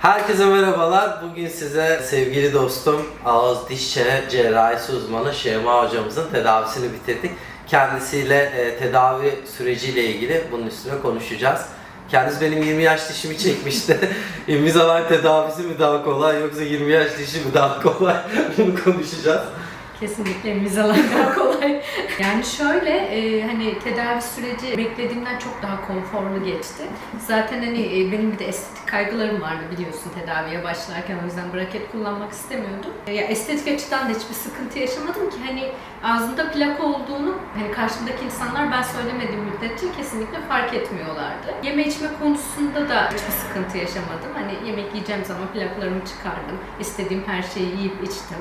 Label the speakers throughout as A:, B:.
A: Herkese merhabalar. Bugün size sevgili dostum ağız diş çene cerrahisi uzmanı Şeyma hocamızın tedavisini bitirdik. Kendisiyle e, tedavi süreciyle ilgili bunun üstüne konuşacağız. Kendisi benim 20 yaş dişimi çekmişti. Invisalign tedavisi mi daha kolay yoksa 20 yaş dişi mi daha kolay? Bunu konuşacağız.
B: Kesinlikle mizalar daha kolay. yani şöyle e, hani tedavi süreci beklediğimden çok daha konforlu geçti. Zaten hani e, benim bir de estetik kaygılarım vardı biliyorsun tedaviye başlarken o yüzden braket kullanmak istemiyordum. E, ya estetik açıdan da hiçbir sıkıntı yaşamadım ki hani ağzında plak olduğunu hani karşımdaki insanlar ben söylemediğim müddetçe kesinlikle fark etmiyorlardı. Yeme içme konusunda da hiçbir sıkıntı yaşamadım. Hani yemek yiyeceğim zaman plaklarımı çıkardım. İstediğim her şeyi yiyip içtim.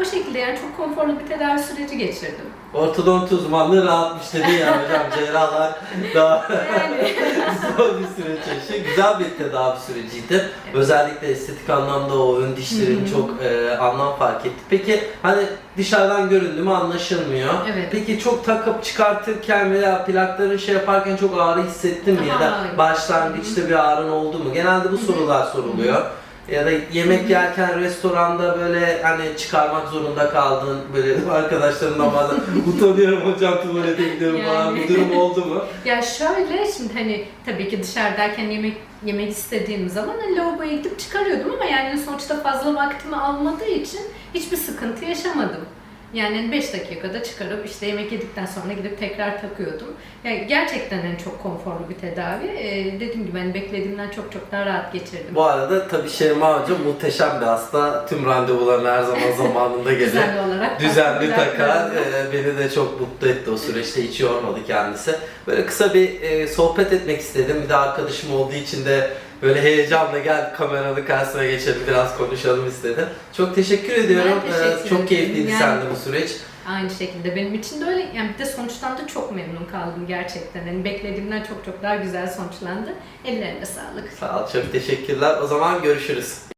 B: O şekilde yani çok konforlu bir tedavi süreci geçirdim.
A: Ortodont uzmanlığı rahatmış dedi ya hocam cerrahlar daha
B: Yani
A: zor bir süreç yaşıyor. Güzel bir tedavi süreciydi. Özellikle estetik anlamda o ön dişlerin çok e, anlam fark etti. Peki hani dışarıdan göründü mü anlaşılmıyor.
B: Evet.
A: Peki çok takıp çıkartırken veya plakların şey yaparken çok ağrı hissettin mi ya da
B: Hayır.
A: başlangıçta bir ağrın oldu mu? Genelde bu sorular soruluyor. Ya da yemek yerken restoranda böyle hani çıkarmak zorunda kaldın böyle arkadaşlarımdan bazen utanıyorum hocam tuvalete gidiyorum falan
B: Yani.
A: bir durum oldu mu?
B: ya şöyle şimdi hani tabii ki dışarıdayken yemek yemek istediğim zaman hani lavaboya gidip çıkarıyordum ama yani sonuçta fazla vaktimi almadığı için hiçbir sıkıntı yaşamadım. Yani 5 dakikada çıkarıp işte yemek yedikten sonra gidip tekrar takıyordum. Yani gerçekten hani çok konforlu bir tedavi. Ee, dediğim gibi hani beklediğimden çok çok daha rahat geçirdim.
A: Bu arada tabii Şeyma Hoca muhteşem bir hasta. Tüm randevularını her zaman zamanında gelir.
B: Düzenli olarak.
A: Düzenli takar. Ee, beni de çok mutlu etti o süreçte. Hiç yormadı kendisi. Böyle kısa bir e, sohbet etmek istedim. Bir de arkadaşım olduğu için de böyle heyecanla gel kameranın karşısına geçelim biraz konuşalım istedim. Çok teşekkür ediyorum.
B: Teşekkür
A: Ee, çok keyifliydi
B: Yani-
A: sende bu süreç.
B: Aynı şekilde benim için de öyle. Yani bir de sonuçtan da çok memnun kaldım gerçekten. Yani beklediğimden çok çok daha güzel sonuçlandı. Ellerine sağlık.
A: Sağ ol, çok teşekkürler. O zaman görüşürüz.